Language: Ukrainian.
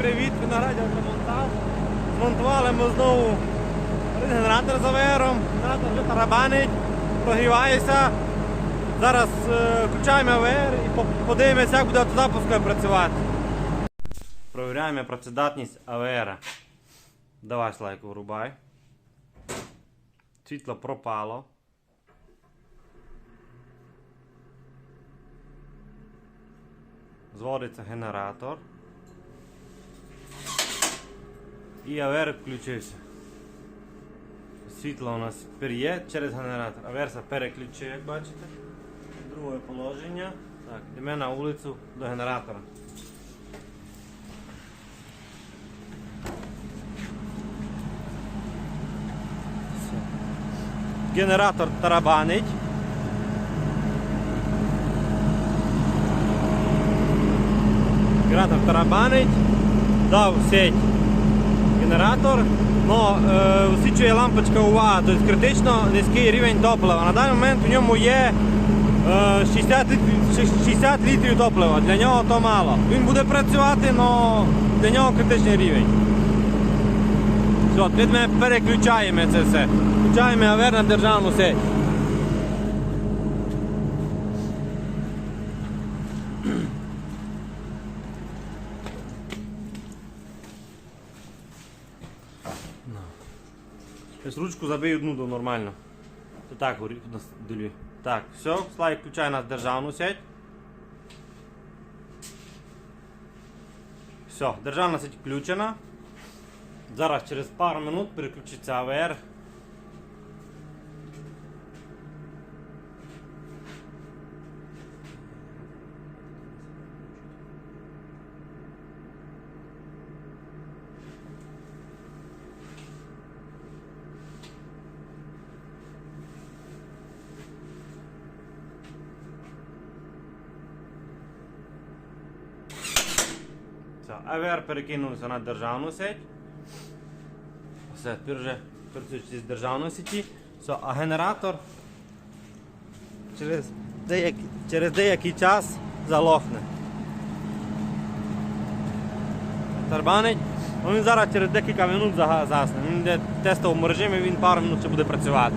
привіт, виноградів ремонтаж. Змонтували ми знову генератор з авером, генератор вже тарабанить, прогрівається. Зараз е, включаємо АВР і подивимося, як буде автозапускою працювати. Провіряємо працедатність АВР. Давай слайку врубай. Світло пропало. Зводиться генератор. І АВР включився. Світло у нас тепер є через генератор. Аверса переключив, як бачите. Друге положення. Так, йдемо на вулицю до генератора. Генератор тарабанить. Генератор тарабанить, дав сеть генератор, но е, висвічує лампочка увага, тобто критично низький рівень топлива. На даний момент в ньому є е, 60, 60 літрів топлива. Для нього то мало. Він буде працювати, але для нього критичний рівень. Все, тепер ми переключаємо це все. Включаємо АВР на державну сеть. Ось ручку забий одну до нормально. То так долі. Так, все, слайд включає нас державну сеть. Все, державна сеть включена. Зараз через пару минут переключиться АВР. Все, АВР перекинувся на державну сеть. Все, тепер вже працюючи з державної. Все, а генератор через деякий, через деякий час залохне. Тарбанить. Ну, він зараз через декілька минут зага- згасне. Він йде в тестовому режимі, він пару минут ще буде працювати.